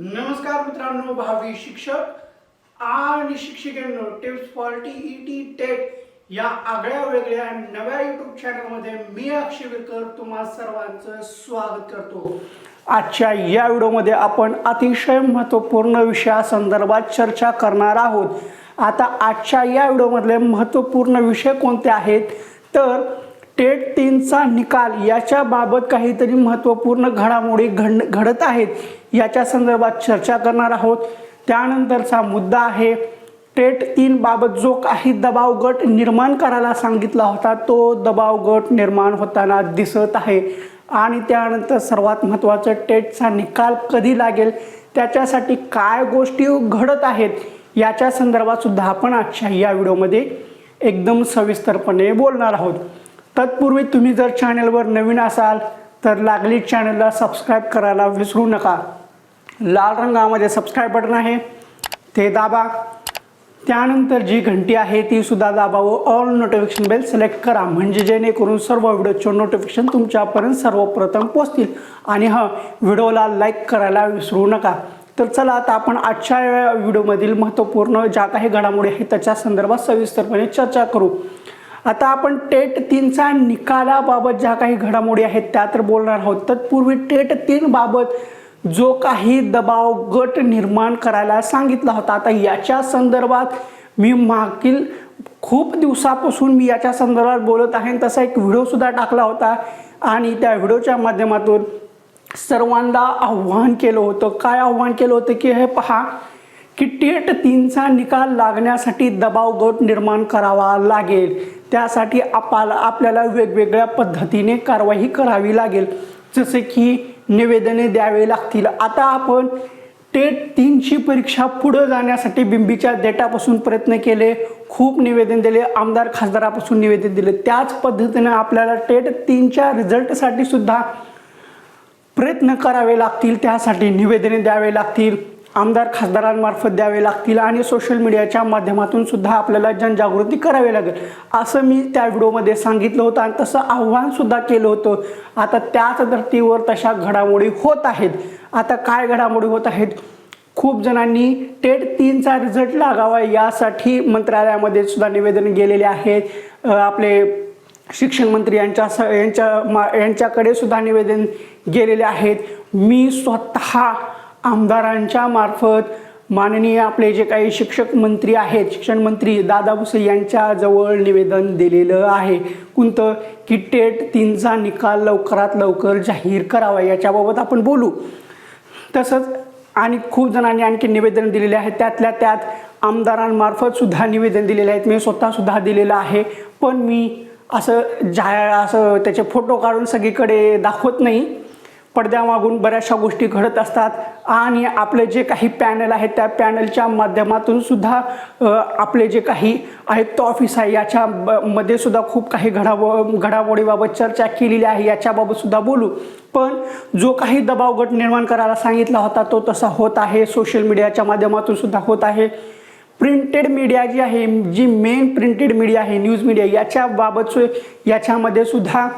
नमस्कार मित्रांनो भावी शिक्षक आणि शिक्षिकेंनो tips for T E T TET या आगळ्या वेगळ्या नव्या युट्यूब चॅनलमध्ये मी अक्षय विकर तुम्हा सर्वांचं स्वागत करतो. आजच्या या व्हिडिओमध्ये आपण अतिशय महत्त्वपूर्ण विषयासंदर्भात चर्चा करणार आहोत. आता आजच्या या व्हिडिओमधले महत्त्वपूर्ण विषय कोणते आहेत? तर टेट तीनचा निकाल याच्याबाबत काहीतरी महत्त्वपूर्ण घडामोडी घड घडत आहेत याच्या संदर्भात चर्चा करणार आहोत. त्यानंतरचा मुद्दा आहे टेट तीन बाबत जो काही दबाव गट निर्माण करायला सांगितला होता तो दबाव गट निर्माण होताना दिसत आहे. आणि त्यानंतर सर्वात महत्त्वाचं टेटचा निकाल कधी लागेल त्याच्यासाठी काय गोष्टी घडत आहेत याच्या संदर्भात सुद्धा आपण आजच्या या व्हिडिओमध्ये एकदम सविस्तरपणे बोलणार आहोत. तत्पूर्वी तुम्ही जर चॅनलवर नवीन असाल तर लागली चॅनलला सबस्क्राईब करायला विसरू नका. लाल रंगामध्ये सबस्क्राईब बटन आहे. ते दाबा. त्यानंतर जी घंटी आहे ती सुद्धा दाबा व ऑल नोटिफिकेशन बेल सिलेक्ट करा. म्हणजे जेणेकरून सर्व व्हिडिओचे नोटिफिकेशन तुमच्यापर्यंत सर्वप्रथम पोचतील आणि हा व्हिडिओला लाईक करायला विसरू नका. तर चला आता आपण आजच्या व्हिडिओमधील महत्त्वपूर्ण ज्या काही घडामोडी आहेत त्याच्या संदर्भात सविस्तरपणे चर्चा करू. आता आपण टेट तीनचा निकालाबाबत ज्या काही घडामोडी आहेत त्या तर बोलणार आहोत. तत्पूर्वी टेट तीन बाबत जो काही दबाव गट निर्माण करायला सांगितला होता आता याच्या संदर्भात मी मागील खूप दिवसापासून मी याच्या संदर्भात बोलत आहे आणि तसा एक व्हिडिओसुद्धा टाकला होता आणि त्या व्हिडिओच्या माध्यमातून सर्वांना आव्हान केलं होतं. काय आव्हान केलं होतं की हे पहा की टेट तीनचा निकाल लागण्यासाठी दबाव गट निर्माण करावा लागेल. त्यासाठी आपाला आपल्याला वेगवेगळ्या पद्धतीने कारवाई करावी लागेल. जसे की निवेदने द्यावे लागतील. आता आपण टेट तीनची परीक्षा पुढं जाण्यासाठी बिंबीच्या डेटापासून प्रयत्न केले. खूप निवेदन दिले. आमदार खासदारापासून निवेदन दिले. त्याच पद्धतीने आपल्याला टेट तीनच्या रिझल्टसाठी सुद्धा प्रयत्न करावे लागतील. त्यासाठी निवेदने द्यावे लागतील. आमदार खासदारांमार्फत द्यावे लागतील आणि सोशल मीडियाच्या माध्यमातून सुद्धा आपल्याला जनजागृती करावी लागेल असं मी त्या व्हिडिओमध्ये सांगितलं होतं आणि तसं आव्हान सुद्धा केलं होतं. आता त्याच धर्तीवर तशा घडामोडी होत आहेत. आता काय घडामोडी होत आहेत? खूप जणांनी टेट तीनचा रिझल्ट लागावा यासाठी मंत्रालयामध्ये सुद्धा निवेदन गेलेले आहेत आपले शिक्षण मंत्री यांच्या स यांच्या मा यांच्याकडे सुद्धा निवेदन गेलेले आहेत. मी स्वतः आमदारांच्या मार्फत माननीय आपले जे काही शिक्षक मंत्री आहेत शिक्षण मंत्री दादा भुसे यांच्याजवळ निवेदन दिलेलं आहे. कोणतं की टेट तीनचा निकाल लवकरात लवकर जाहीर करावा याच्याबाबत आपण बोलू. तसंच आणि खूप जणांनी आणखी निवेदन दिलेले आहेत त्यातल्या त्यात आमदारांमार्फत सुद्धा निवेदन दिलेले आहेत. मी स्वतः सुद्धा दिलेलं आहे. पण मी असं जा असं त्याचे फोटो काढून सगळीकडे दाखवत नाही. पडद्यामागून बऱ्याचशा गोष्टी घडत असतात. आणि आपले जे काही पॅनल आहेत त्या पॅनलच्या माध्यमातून सुद्धा आपले जे काही आयुक्त ऑफिस आहे याच्या ब- मध्ये सुद्धा खूप काही घडाव घडामोडीबाबत चर्चा केलेली आहे याच्याबाबत सुद्धा बोलू. पण जो काही दबाव गट निर्माण करायला सांगितला होता तो तसा होत आहे. सोशल मीडियाच्या माध्यमातून सुद्धा होत आहे. प्रिंटेड मीडिया जी आहे जी मेन प्रिंटेड मीडिया आहे न्यूज मीडिया याच्याबाबत याच्यामध्ये सुद्धा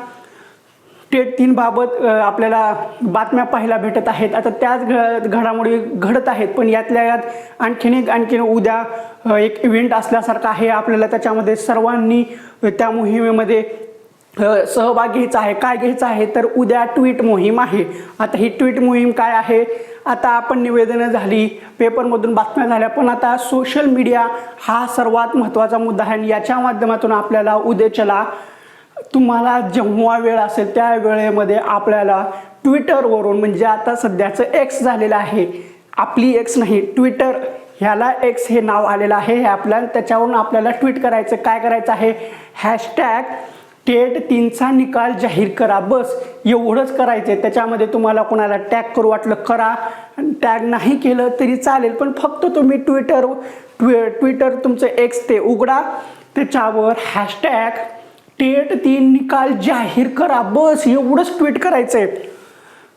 टेट तीन बाबत आपल्याला बातम्या पाहायला भेटत आहेत. आता त्याच घ घडामोडी घडत आहेत पण यातल्या यात आणखीन एक आणखीन उद्या एक इव्हेंट असल्यासारखं आहे. आपल्याला त्याच्यामध्ये सर्वांनी त्या मोहिमेमध्ये सहभाग घ्यायचा आहे. काय घ्यायचं आहे? तर उद्या ट्विट मोहीम आहे. आता ही ट्विट मोहीम काय आहे? आता आपण निवेदनं झाली पेपरमधून बातम्या झाल्या पण आता सोशल मीडिया हा सर्वात महत्त्वाचा मुद्दा आहे. आणि याच्या माध्यमातून आपल्याला उद्याच्याला तुम्हाला जेव्हा वेळ असेल त्या वेळेमध्ये आपल्याला ट्विटरवरून म्हणजे आता सध्याचं एक्स झालेलं आहे. आपली एक्स नाही ट्विटर ह्याला एक्स हे नाव आलेलं आहे हे आपल्या त्याच्यावरून आपल्याला ट्विट करायचं काय करायचं आहे? हॅशटॅग टेट तीनचा निकाल जाहीर करा. बस एवढंच करायचं आहे त्याच्यामध्ये तुम्हाला कोणाला टॅग करू वाटलं करा. टॅग नाही केलं तरी चालेल पण फक्त तुम्ही ट्विटर ट्वि ट्विटर तुमचं एक्स ते उघडा. त्याच्यावर हॅशटॅग टेट तीन निकाल जाहीर करा. बस एवढंच ट्विट करायचं आहे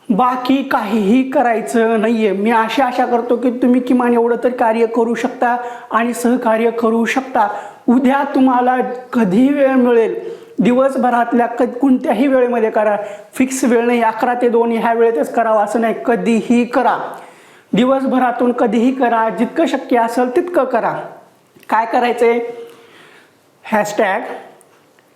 बाकी काहीही करायचं नाही आहे मी अशी आशा करतो की तुम्ही किमान एवढं तर कार्य करू शकता आणि सहकार्य करू शकता. उद्या तुम्हाला कधी वेळ मिळेल? दिवसभरातल्या क कोणत्याही वेळेमध्ये करा. फिक्स वेळ नाही अकरा ते दोन ह्या वेळेतच करावं असं नाही. कधीही करा. दिवसभरातून कधीही करा. जितकं शक्य असेल तितकं करा. काय करायचं आहे हॅशटॅग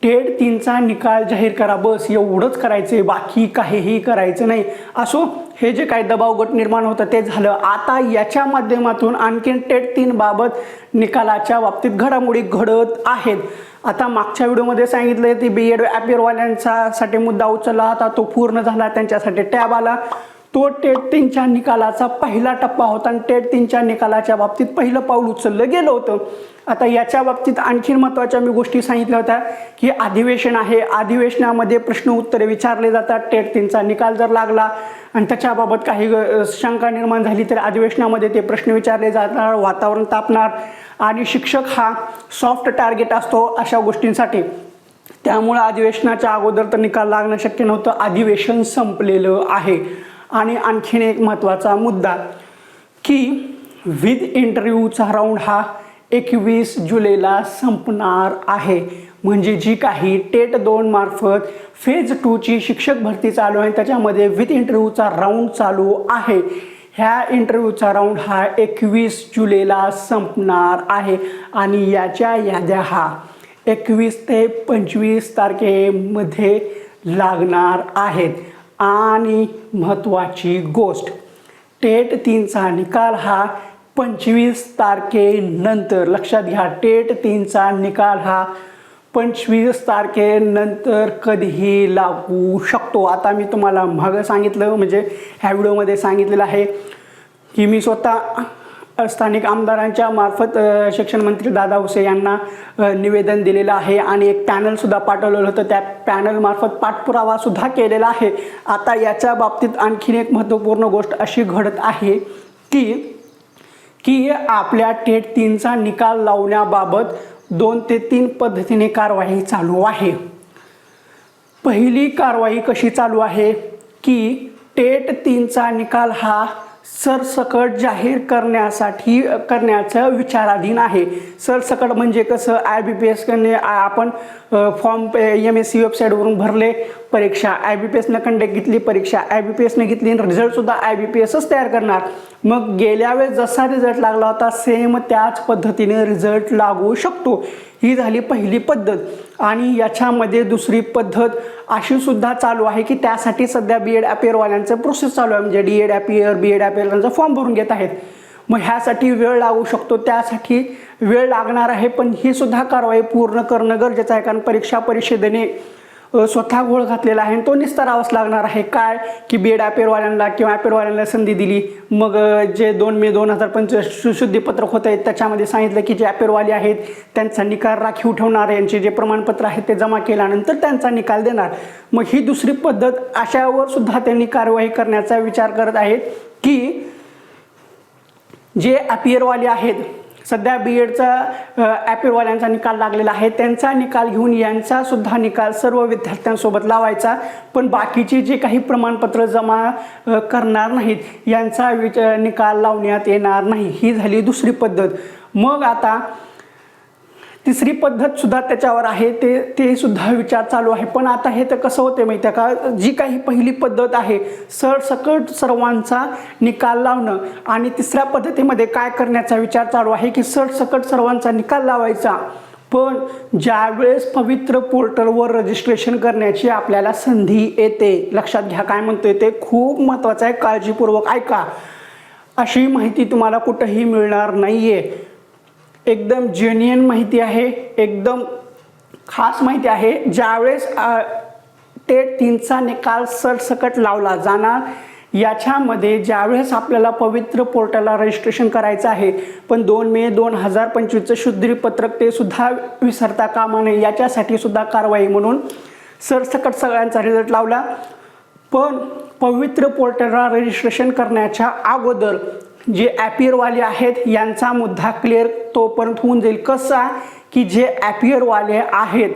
टेड तीनचा निकाल जाहीर करा बस एवढंच करायचं आहे बाकी काहीही करायचं नाही. असो हे जे काही दबाव गट निर्माण होतं ते झालं. आता याच्या माध्यमातून आणखीन टेट तीन बाबत निकालाच्या बाबतीत घडामोडी घडत आहेत. आता मागच्या व्हिडिओमध्ये सांगितलं की बी एड ॲपियरवाल्यांचा साठी मुद्दा उचलला होता तो पूर्ण झाला त्यांच्यासाठी टॅब आला. तो टेट तीनच्या निकालाचा पहिला टप्पा होता आणि टेट तीनच्या निकालाच्या बाबतीत पहिलं पाऊल उचललं गेलं होतं. आता याच्या बाबतीत आणखीन महत्त्वाच्या मी गोष्टी सांगितल्या होत्या की अधिवेशन आहे. अधिवेशनामध्ये प्रश्न उत्तरे विचारले जातात. टेट तीनचा निकाल जर लागला आणि त्याच्याबाबत काही शंका निर्माण झाली तर अधिवेशनामध्ये ते प्रश्न विचारले जाणार वातावरण तापणार आणि शिक्षक हा सॉफ्ट टार्गेट असतो अशा गोष्टींसाठी. त्यामुळं अधिवेशनाच्या अगोदर तर निकाल लागणं शक्य नव्हतं. अधिवेशन संपलेलं आहे. आणि आणखीन एक महत्त्वाचा मुद्दा की विथ इंटरव्ह्यूचा राऊंड हा एकवीस जुलैला संपणार आहे. म्हणजे जी काही टेट दोन मार्फत फेज टूची शिक्षक भरती चालू आहे त्याच्यामध्ये विथ इंटरव्ह्यूचा राऊंड चालू आहे. ह्या इंटरव्ह्यूचा राऊंड हा एकवीस जुलैला संपणार आहे. आणि याच्या याद्या हा एकवीस ते पंचवीस तारखेमध्ये लागणार आहेत. आणि महत्त्वाची गोष्ट. टेट तीनचा निकाल हा पंचवीस तारखेनंतर लक्षात घ्या टेट तीनचा निकाल हा पंचवीस तारखेनंतर कधीही लागू शकतो. आता मी तुम्हाला मागं सांगितलं म्हणजे ह्या व्हिडिओमध्ये सांगितलेलं आहे की मी स्वतः स्थानिक आमदारांच्या मार्फत शिक्षण मंत्री दादा उसे यांना निवेदन दिलेलं आहे आणि एक पॅनलसुद्धा पाठवलेलं होतं. त्या पॅनलमार्फत पाठपुरावासुद्धा केलेला आहे. आता याच्या बाबतीत आणखीन एक महत्त्वपूर्ण गोष्ट अशी घडत आहे की की आपल्या टेट तीनचा निकाल लावण्याबाबत दोन ते तीन पद्धतीने कारवाई चालू आहे. पहिली कारवाई कशी चालू आहे? की टेट तीनचा निकाल हा सरसकट जाहीर करण्यासाठी करण्याचं विचाराधीन आहे. सरसकट म्हणजे कसं? आय बी पी एसने आपण फॉर्म एम एस सी वेबसाईटवरून भरले परीक्षा आय बी पी एसनं कंडक्ट घेतली परीक्षा आय बी पी एसने घेतली आणि रिझल्टसुद्धा आय बी पी एसच तयार करणार. मग गेल्या वेळेस जसा रिझल्ट लागला होता सेम त्याच पद्धतीने रिझल्ट लागू शकतो. ही झाली पहिली पद्धत. आणि याच्यामध्ये दुसरी पद्धत अशी सुद्धा चालू आहे की त्यासाठी सध्या बी एड ॲपियरवाल्यांचं प्रोसेस चालू आहे. म्हणजे D Ed appear B Ed अपियरवाल्यांचा form भरून घेत आहेत. मग ह्यासाठी वेळ लागू शकतो. त्यासाठी वेळ लागणार आहे पण ही सुद्धा कारवाई पूर्ण करणं गरजेचं आहे कारण परीक्षा परिषदेने स्वतः घोळ घातलेला आहे आणि तो निस्तारावाच लागणार आहे. काय? की बी एड अपेरवाल्यांना किंवा अपेरवाल्यांना संधी दिली. मग जे दोन मे दोन हजार पंचवीस सुशुद्धीपत्रक होत आहेत त्याच्यामध्ये सांगितलं की जे अपेरवाले आहेत त्यांचा निकाल राखीव ठेवणार यांचे जे प्रमाणपत्र आहेत ते जमा केल्यानंतर त्यांचा निकाल देणार. मग ही दुसरी पद्धत अशावर सुद्धा त्यांनी कारवाई करण्याचा विचार करत आहेत की जे अपियरवाले आहेत सध्या बी एडचा ॲपियरवाल्यांचा निकाल लागलेला आहे. त्यांचा निकाल घेऊन यांचा सुद्धा निकाल सर्व विद्यार्थ्यांसोबत लावायचा. पण बाकीचे जे काही प्रमाणपत्र जमा करणार नाहीत यांचा विच निकाल लावण्यात येणार नाही. ही झाली दुसरी पद्धत. मग आता तिसरी पद्धत सुद्धा त्याच्यावर आहे ते ते सुद्धा विचार चालू आहे. पण आता हे तर कसं होते माहिती आहे का? जी काही पहिली पद्धत आहे सरसकट सर्वांचा निकाल लावणं आणि तिसऱ्या पद्धतीमध्ये काय करण्याचा विचार चालू आहे की सरसकट सर्वांचा निकाल लावायचा. पण ज्यावेळेस पवित्र पोर्टलवर रजिस्ट्रेशन करण्याची आपल्याला संधी येते लक्षात घ्या काय म्हणतोय ते खूप महत्त्वाचं आहे काळजीपूर्वक ऐका. अशी माहिती तुम्हाला कुठंही मिळणार नाही आहे एकदम जेन्युन माहिती आहे एकदम खास माहिती आहे. ज्यावेळेस टेट तीनचा निकाल सरसकट लावला जाणार याच्यामध्ये ज्यावेळेस आपल्याला पवित्र पोर्टलला रजिस्ट्रेशन करायचं आहे पण दोन मे दोन हजार पंचवीसचं शुद्धीपत्रक ते सुद्धा विसरता कामा नये याच्यासाठी सुद्धा कारवाई म्हणून सरसकट सगळ्यांचा रिझल्ट लावला. पण पवित्र पोर्टलला रजिस्ट्रेशन करण्याच्या अगोदर जे ॲपियरवाले आहेत यांचा मुद्दा क्लिअर तोपर्यंत होऊन जाईल. कसा? की जे ॲपियरवाले आहेत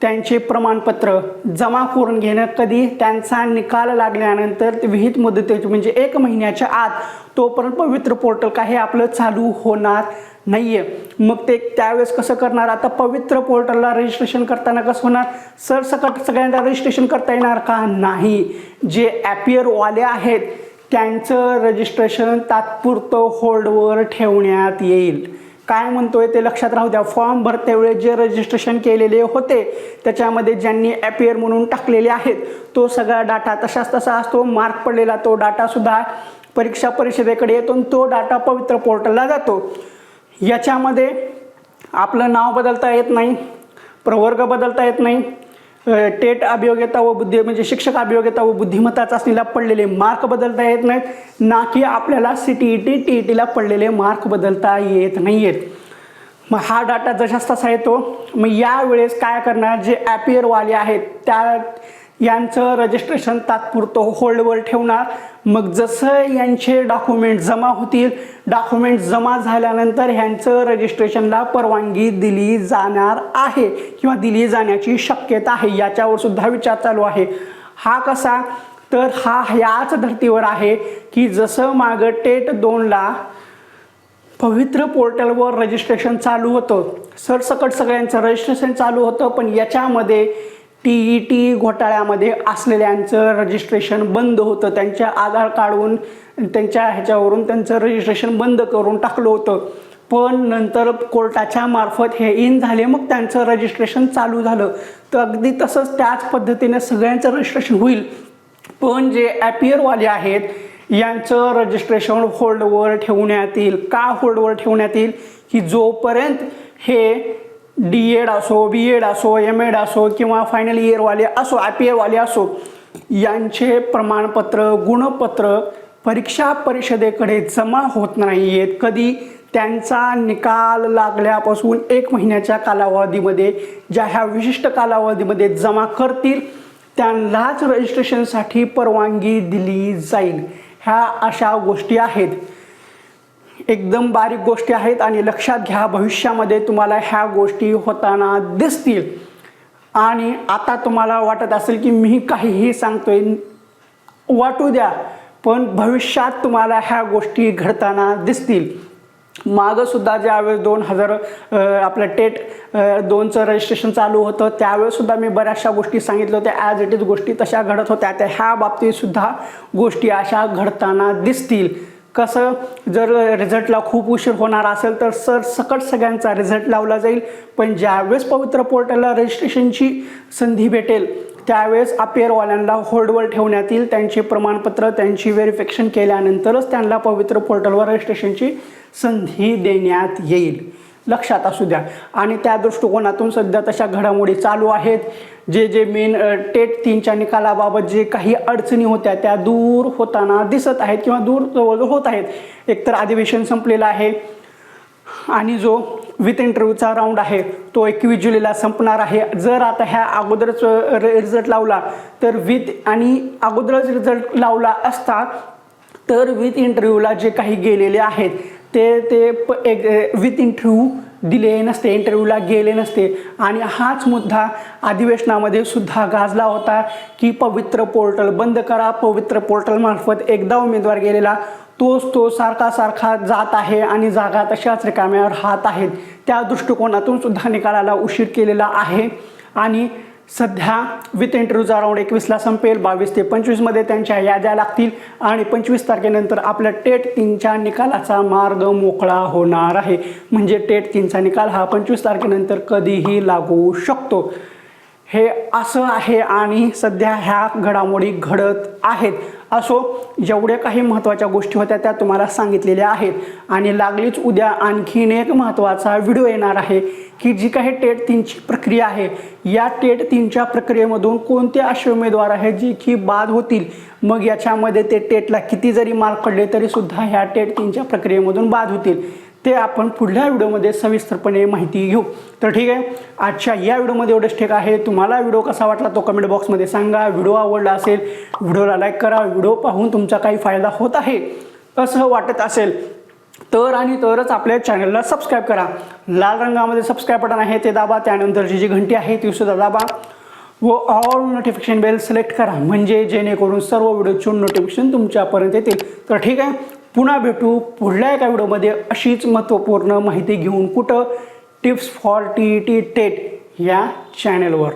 त्यांचे प्रमाणपत्र जमा करून घेणं कधी त्यांचा निकाल लागल्यानंतर ते विहित मुदतीचे म्हणजे एक महिन्याच्या आत तोपर्यंत पवित्र पोर्टल काही आपलं चालू होणार नाही आहे मग ते त्यावेळेस कसं करणार? आता पवित्र पोर्टलला रजिस्ट्रेशन करताना कसं होणार? सरसकट सगळ्यांना रजिस्ट्रेशन करता येणार का? नाही. जे ॲपियरवाले आहेत त्यांचं रजिस्ट्रेशन तात्पुरतं होल्डवर ठेवण्यात येईल. काय म्हणतोय ते लक्षात राहू द्या. फॉर्म भरते वेळेस जे रजिस्ट्रेशन केलेले होते त्याच्यामध्ये ज्यांनी ॲपियर म्हणून टाकलेले आहेत तो सगळा डाटा तशाच तसा असतो मार्क पडलेला तो डाटासुद्धा परीक्षा परिषदेकडे येतो आणि तो डाटा पवित्र पोर्टलला जातो. याच्यामध्ये आपलं नाव बदलता येत नाही प्रवर्ग बदलता येत नाही टेट अभियोग्यता व बुद्धी म्हणजे शिक्षक अभियोग्यता व बुद्धिमत्ता चाचणीला पडलेले मार्क बदलता येत नाहीत. ना की आपल्याला C T E T T E टीला पडलेले मार्क बदलता येत नाही आहेत मग हा डाटा जसाच तसा येतो. मग यावेळेस काय करणार? जे ॲपियरवाले आहेत त्या यांचं रजिस्ट्रेशन तात्पुरतं होल्डवर ठेवणार. मग जसं यांचे डॉक्युमेंट जमा होतील डॉक्युमेंट जमा झाल्यानंतर ह्यांचं रजिस्ट्रेशनला परवानगी दिली जाणार आहे किंवा दिली जाण्याची शक्यता आहे याच्यावर सुद्धा विचार चालू आहे. हा कसा? तर हा ह्याच धर्तीवर आहे की जसं मागं टेट दोनला पवित्र पोर्टलवर रजिस्ट्रेशन चालू होतं. सरसकट सगळ्यांचं रजिस्ट्रेशन चालू होतं पण याच्यामध्ये टी ई टी घोटाळ्यामध्ये असलेल्यांचं रजिस्ट्रेशन बंद होतं. त्यांच्या आधार काढून त्यांच्या ह्याच्यावरून त्यांचं रजिस्ट्रेशन बंद करून टाकलं होतं. पण नंतर कोर्टाच्या मार्फत हे इन झाले मग त्यांचं रजिस्ट्रेशन चालू झालं. तर अगदी तसंच त्याच पद्धतीने सगळ्यांचं रजिस्ट्रेशन होईल. पण जे ॲपियरवाले आहेत यांचं रजिस्ट्रेशन होल्डवर ठेवण्यात येईल. का होल्डवर ठेवण्यात येईल? की जोपर्यंत हे डी एड असो बी एड असो एम एड असो किंवा फायनल इयरवाले असो आय पी एवाले असो यांचे प्रमाणपत्र गुणपत्र परीक्षा परिषदेकडे जमा होत नाही आहेत कधी त्यांचा निकाल लागल्यापासून एक महिन्याच्या कालावधीमध्ये ज्या ह्या विशिष्ट कालावधीमध्ये जमा करतील त्यांनाच रजिस्ट्रेशनसाठी परवानगी दिली जाईल. ह्या अशा गोष्टी आहेत. एकदम बारीक गोष्टी आहेत आणि लक्षात घ्या भविष्यामध्ये तुम्हाला ह्या गोष्टी होताना दिसतील. आणि आता तुम्हाला वाटत असेल की मी काहीही सांगतोय वाटू द्या पण भविष्यात तुम्हाला ह्या गोष्टी घडताना दिसतील. मागंसुद्धा ज्यावेळेस दोन हजार आपलं टेट दोनचं रजिस्ट्रेशन चालू होतं त्यावेळेसुद्धा मी बऱ्याचशा गोष्टी सांगितल्या होत्या. ॲज इट इज गोष्टी तशा घडत होत्या. त्या ह्या बाबतीतसुद्धा गोष्टी अशा घडताना दिसतील. कसं जर रिझल्टला खूप उशीर होणार असेल तर सर सकट सगळ्यांचा रिझल्ट लावला जाईल. पण ज्यावेळेस पवित्र पोर्टलला रजिस्ट्रेशनची संधी भेटेल त्यावेळेस अपेअरवाल्यांना होल्डवर ठेवण्यात येईल. त्यांचे प्रमाणपत्र त्यांची व्हेरिफिकेशन केल्यानंतरच त्यांना पवित्र पोर्टलवर रजिस्ट्रेशनची संधी देण्यात येईल. लक्षात असू द्या. आणि त्या दृष्टिकोनातून सध्या तशा घडामोडी चालू आहेत. जे जे मेन टेट तीनच्या निकालाबाबत जे काही अडचणी होत्या त्या दूर होताना दिसत आहेत किंवा दूर जवळजवळ होत आहेत. एकतर अधिवेशन संपलेलं आहे आणि जो विथ इंटरव्ह्यूचा राऊंड आहे तो एकवीस जुलैला संपणार आहे. जर आता ह्या अगोदरच रिझल्ट लावला तर विथ आणि अगोदरच रिझल्ट लावला असता तर विथ इंटरव्ह्यूला जे काही गेलेले आहेत ते ते प एक विथ इंटरव्ह्यू दिले नसते इंटरव्ह्यूला गेले नसते. आणि हाच मुद्दा अधिवेशनामध्ये सुद्धा गाजला होता की पवित्र पोर्टल बंद करा. पवित्र पोर्टलमार्फत एकदा उमेदवार गेलेला तोच तो सारखा सारखा जात आहे आणि जागा तशाच रिकाम्यावर राहत आहेत. त्या दृष्टिकोनातून सुद्धा निकालाला उशीर केलेला आहे. आणि सध्या विथ इंटरव्ह्यूचा राऊंड एकवीसला संपेल बावीस ते पंचवीसमध्ये त्यांच्या याद्या लागतील आणि पंचवीस तारखेनंतर आपल्या टेट तीनच्या निकालाचा मार्ग मोकळा होणार आहे. म्हणजे टेट तीनचा निकाल हा पंचवीस तारखेनंतर कधीही लागू शकतो. हे असं आहे आणि सध्या ह्या घडामोडी घडत आहेत. असो जेवढ्या काही महत्त्वाच्या गोष्टी होत्या त्या तुम्हाला सांगितलेल्या आहेत. आणि लागलीच उद्या आणखीन एक महत्त्वाचा व्हिडिओ येणार आहे. की जी काही टेट तीनची प्रक्रिया आहे या टेट तीनच्या प्रक्रियेमधून कोणते असे उमेदवार आहेत जे की बाद होतील? मग याच्यामध्ये ते टेटला किती जरी मार्क पडले तरी सुद्धा ह्या टेट तीनच्या प्रक्रियेमधून बाद होतील. ते आपण पुढल्या व्हिडिओमध्ये सविस्तरपणे माहिती घेऊ. तर ठीक आहे आजच्या या व्हिडिओमध्ये एवढंच ठीक आहे. तुम्हाला व्हिडिओ कसा वाटला तो कमेंट बॉक्समध्ये सांगा. व्हिडिओ आवडला असेल व्हिडिओला लाईक करा. व्हिडिओ पाहून तुमचा काही फायदा होत आहे असं वाटत असेल तर आणि तरच आपल्या चॅनलला सबस्क्राईब करा. लाल रंगामध्ये सबस्क्राईब बटन आहे ते दाबा. त्यानंतरची जी घंटी आहे ती सुद्धा दाबा. व ऑल नोटिफिकेशन बेल सिलेक्ट करा. म्हणजे जेणेकरून सर्व व्हिडिओचे नोटिफिकेशन तुमच्यापर्यंत येतील. तर ठीक आहे. पुन्हा भेटू पुढल्या एका व्हिडिओमध्ये अशीच महत्त्वपूर्ण माहिती घेऊन कुठं? Tips for T T TET या चॅनलवर